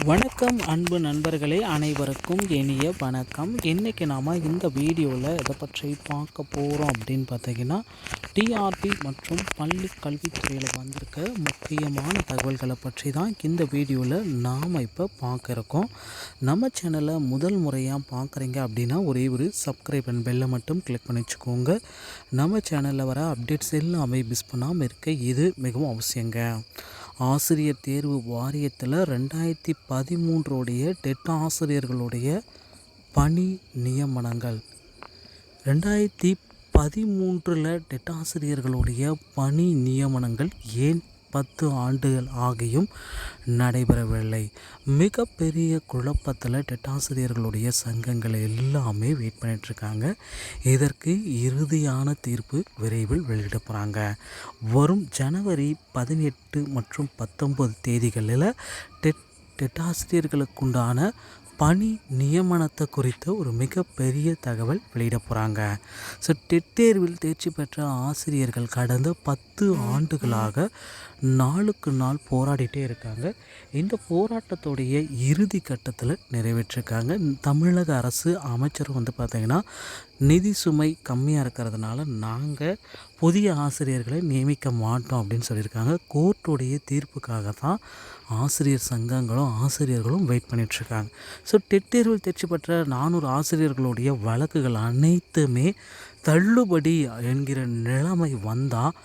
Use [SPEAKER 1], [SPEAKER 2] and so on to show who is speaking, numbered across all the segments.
[SPEAKER 1] வணக்கம் அன்பு நண்பர்களே அனைவருக்கும் இனிய வணக்கம். இன்றைக்கி நாம் இந்த வீடியோவில் எதை பற்றி பார்க்க போகிறோம் அப்படின்னு பார்த்தீங்கன்னா டிஆர்பி மற்றும் பள்ளி கல்வித்துறையில் வந்திருக்க முக்கியமான தகவல்களை பற்றி தான் இந்த வீடியோவில் நாம் இப்போ பார்க்க இருக்கோம். நம்ம சேனலை முதல் முறையாக பார்க்குறீங்க அப்படின்னா ஒரே ஒரு சப்ஸ்கிரைப் அண்ட் பெல்லை மட்டும் கிளிக் பண்ணி வச்சுக்கோங்க. நம்ம சேனலில் வர அப்டேட்ஸ் எல்லாமே மிஸ் பண்ணாமல் இருக்க இது மிகவும் அவசியங்க. ஆசிரியர் தேர்வு வாரியத்தில் ரெண்டாயிரத்தி பதிமூன்றுடைய டெட் ஆசிரியர்களுடைய பணி நியமனங்கள். ரெண்டாயிரத்தி பதிமூன்றில் டெட் ஆசிரியர்களுடைய பணி நியமனங்கள் ஏன் பத்து ஆண்டுகள் ஆகியும் நடைபெறவில்லை. மிகப்பெரிய குழப்பத்தில் டெட்டாசிரியர்களுடைய சங்கங்களை சங்கங்கள் எல்லாமே வெயிட் பண்ணிகிட்ருக்காங்க இதற்கு இறுதியான தீர்ப்பு விரைவில் வெளியிட போகிறாங்க வரும் ஜனவரி பதினெட்டு மற்றும் பத்தொம்பது தேதிகளில் டெட் டெட்டாசிரியர்களுக்குண்டான பணி நியமனத்தை குறித்த ஒரு மிகப்பெரிய தகவல் வெளியிட போகிறாங்க ஸோ டெட் தேர்வில் தேர்ச்சி பெற்ற ஆசிரியர்கள் கடந்த பத்து ஆண்டுகளாக நாளுக்கு நாள் போராடிட்டே இருக்காங்க. இந்த போராட்டத்துடைய இறுதி கட்டத்தில் நிறைவேற்றிருக்காங்க. தமிழக அரசு அமைச்சர் வந்து பார்த்திங்கன்னா நிதி சுமை கம்மியாக இருக்கிறதுனால நாங்கள் புதிய ஆசிரியர்களை நியமிக்க மாட்டோம் அப்படின்னு சொல்லியிருக்காங்க. கோர்ட்டுடைய தீர்ப்புக்காக தான் ஆசிரியர் சங்கங்களும் ஆசிரியர்களும் வெயிட் பண்ணிகிட்ருக்காங்க ஸோ டெட் தேர்வில் தேர்ச்சி பெற்ற நானூறு ஆசிரியர்களுடைய வழக்குகள் அனைத்துமே தள்ளுபடி என்கிற நிலைமை வந்தால்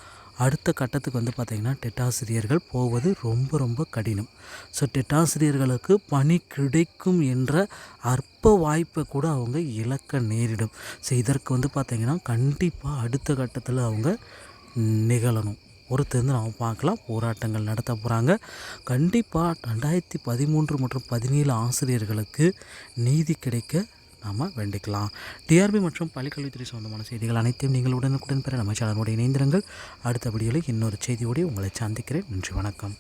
[SPEAKER 1] அடுத்த கட்டத்துக்கு வந்து பார்த்திங்கன்னா டெட் ஆசிரியர்கள் போவது ரொம்ப ரொம்ப கடினம். ஸோ டெட் ஆசிரியர்களுக்கு பணி கிடைக்கும் என்ற அற்ப வாய்ப்பை கூட அவங்க இழக்க நேரிடும். ஸோ இதற்கு வந்து பார்த்திங்கன்னா கண்டிப்பாக அடுத்த கட்டத்தில் அவங்க நிகழணும். பொறுத்திருந்து நாம் பார்க்கலாம். போராட்டங்கள் நடத்த போகிறாங்க கண்டிப்பாக ரெண்டாயிரத்தி பதிமூன்று மற்றும் பதினேழு ஆசிரியர்களுக்கு நீதி கிடைக்க நாம் வேண்டிக்கலாம். டிஆர்பி மற்றும் பள்ளிக்கல்வித்துறை சொந்தமான செய்திகள் அனைத்தையும் நீங்கள் உடனுக்குடன் பெற நம்ம சேனலோடு இணைந்திருங்கள். அடுத்த வீடியோவில் இன்னொரு செய்தியோடு உங்களை சந்திக்கிறேன். நன்றி வணக்கம்.